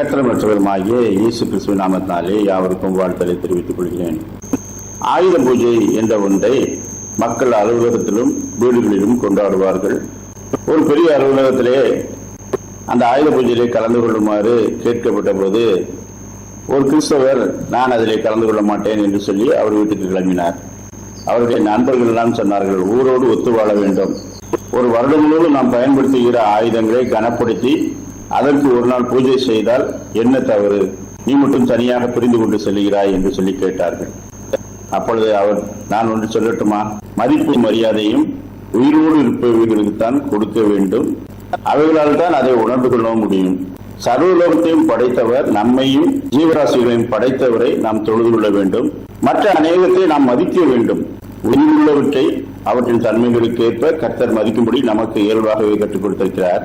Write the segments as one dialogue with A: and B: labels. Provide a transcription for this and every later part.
A: கத்திரமற்றவருமாகிய இயேசு கிறிஸ்துவ நாமத்தினாலே யாவருக்கும் வாழ்த்தலை தெரிவித்துக் கொள்கிறேன். ஆயுத பூஜை என்ற ஒன்றை மக்கள் அலுவலகத்திலும் வீடுகளிலும் கொண்டாடுவார்கள். ஒரு பெரிய அலுவலகத்திலே அந்த ஆயுத பூஜையிலே கலந்து கொள்ளுமாறு கேட்கப்பட்ட போது ஒரு கிறிஸ்தவர் நான் அதிலே கலந்து கொள்ள மாட்டேன் என்று சொல்லி அவர் வீட்டுக்கு கிளம்பினார். அவருடைய நண்பர்கள் எல்லாம் சொன்னார்கள் ஊரோடு ஒத்து வாழ வேண்டும். ஒரு வருடம் முழுவதும் நாம் பயன்படுத்துகிற ஆயுதங்களை கனப்படுத்தி அதற்கு ஒரு நாள் பூஜை செய்தால் என்ன தவறு? நீ மட்டும் தனியாக புரிந்து கொண்டு செல்கிறாய் என்று சொல்லி கேட்டார்கள். அப்பொழுது அவர் நான் ஒன்று சொல்லட்டுமா? மதிப்பு மரியாதையும் உயிரோடு இருப்பவர்களுக்குத்தான் கொடுக்க வேண்டும். அவைகளால் தான் அதை உணர்ந்து கொள்ள முடியும். சர்வலோகத்தையும் படைத்தவர் நம்மையும் ஜீவராசிகளையும் படைத்தவரை நாம் தொழுது கொள்ள வேண்டும். மற்ற அநேகத்தை நாம் மதிக்க வேண்டும். உயிருள்ளவற்றை அவற்றின் தன்மைகளுக்கு ஏற்ப கர்த்தர் மதிக்கும்படி நமக்கு இயல்பாகவே கற்றுக் கொடுத்திருக்கிறார்.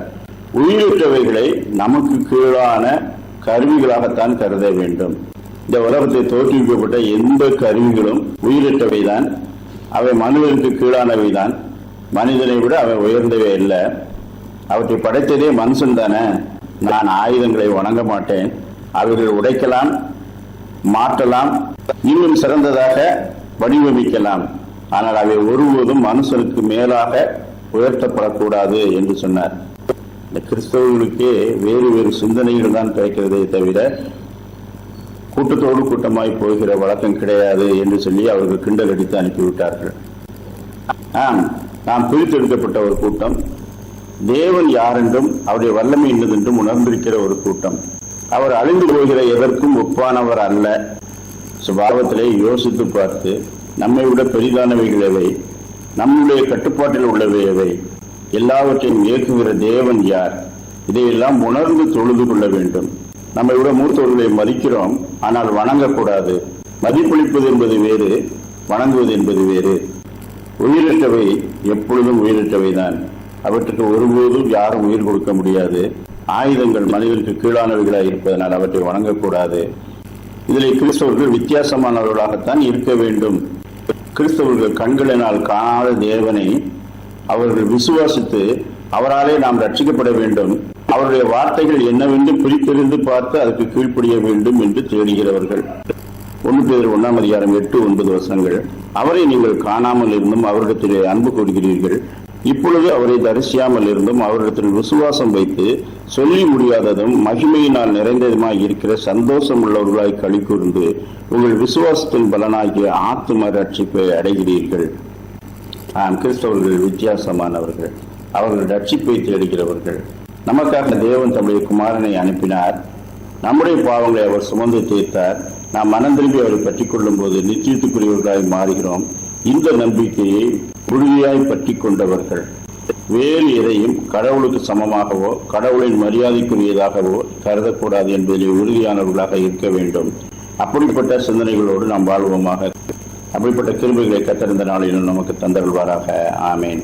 A: உயிரற்றவைகளை நமக்கு கீழான கருவிகளாகத்தான் கருத வேண்டும். இந்த உலகத்தை தோற்றுவிக்கப்பட்ட எந்த கருவிகளும் உயிரற்றவைதான் அவை மனிதனுக்கு கீழானவைதான். மனிதனை விட அவை உயர்ந்தவை அல்ல. அவற்றை படைத்ததே மனுஷன் தானே. நான் ஆயுதங்களை வணங்க மாட்டேன். அவைகள் உடைக்கலாம் மாற்றலாம் இன்னும் சிறந்ததாக வடிவமைக்கலாம். ஆனால் அவை ஒருபோதும் மனுஷனுக்கு மேலாக உயர்த்தப்படக்கூடாது என்று சொன்னார். இந்த கிறிஸ்தவர்களுக்கே வேறு வேறு சிந்தனைகள் தான் கிடைக்கிறதே தவிர கூட்டத்தோடு கூட்டமாய் போகிற வழக்கம் கிடையாது என்று சொல்லி அவர்கள் கிண்டல் அடித்து அனுப்பிவிட்டார்கள். ஆம் நாம் பிரித்தெடுக்கப்பட்ட ஒரு கூட்டம் தேவன் யாரென்றும் அவருடைய வல்லமை என்னதென்றும் உணர்ந்திருக்கிற ஒரு கூட்டம். அவர் அழிந்து போகிற எதற்கும் ஒப்பானவர் அல்ல. சுபாவத்திலே யோசித்து பார்த்து நம்மை விட பெரிதானவைகள் எவை? நம்முடைய கட்டுப்பாட்டில் உள்ளவை எவை? எல்லாவற்றையும் இயக்குகிற தேவன் யார்? இதையெல்லாம் உணர்ந்து தொழுது கொள்ள வேண்டும். நம்ம விட மூத்தவர்களை மதிக்கிறோம் ஆனால் வணங்கக்கூடாது. மதிப்பளிப்பது என்பது வேறு வணங்குவது என்பது வேறு. உயிரற்றவை எப்பொழுதும் உயிரற்றவைதான். அவற்றுக்கு ஒருபோதும் யாரும் உயிர் கொடுக்க முடியாது. ஆயுதங்கள் மனிதனுக்கு கீழானவைகளாக இருப்பதனால் அவற்றை வணங்கக்கூடாது. இதில் கிறிஸ்தவர்கள் வித்தியாசமானவர்களாகத்தான் இருக்க வேண்டும். கிறிஸ்தவர்கள் கண்களினால் காணாத தேவனை அவர்கள் விசுவாசித்து அவராலே நாம் ரட்சிக்கப்பட வேண்டும். அவருடைய வார்த்தைகள் என்னவென்று பிரித்தெறிந்து பார்த்து அதற்கு கீழ்ப்படிய வேண்டும் என்று தேடுகிறவர்கள். ஒன்று பேர் ஒன்றாம் அதிகாரம் எட்டு ஒன்பது வசனங்கள். அவரை நீங்கள் காணாமல் இருந்தும் அவரிடத்திலே அன்பு கூறுகிறீர்கள் இப்பொழுது அவரை தரிசியாமல் இருந்தும் அவரிடத்தில் விசுவாசம் வைத்து சொல்லி முடியாததும் மகிமையினால் நிறைந்ததுமாய் இருக்கிற சந்தோஷம் உள்ளவர்களாய் கழிக்கூர்ந்து உங்கள் விசுவாசத்தின் பலனாகிய ஆத்தும ரட்சிப்பை அடைகிறீர்கள். கிறிஸ்தவர்கள் வித்தியாசமானவர்கள் அவர்கள் ரட்சிப்பை தேடுகிறவர்கள். நமக்காக தேவன் தம்முடைய குமாரனை அனுப்பினார். நம்முடைய பாவங்களை அவர் சுமந்து தீர்த்தார். நாம் மனம் திரும்பி அவரை பற்றி கொள்ளும் போது நிச்சயத்துக்குரியவர்களாய் மாறுகிறோம். இந்த நம்பிக்கையை உறுதியாய் பற்றி கொண்டவர்கள் வேறு எதையும் கடவுளுக்கு சமமாகவோ கடவுளின் மரியாதைக்குரியதாகவோ கருதக்கூடாது என்பதில் உறுதியானவர்களாக இருக்க வேண்டும். அப்படிப்பட்ட சிந்தனைகளோடு நாம் வாழ்வோமாக அப்படிப்பட்ட கிருபைகளை கத்திருந்த நாளிலும் நமக்கு தந்தருள்வாராக. ஆமேன்.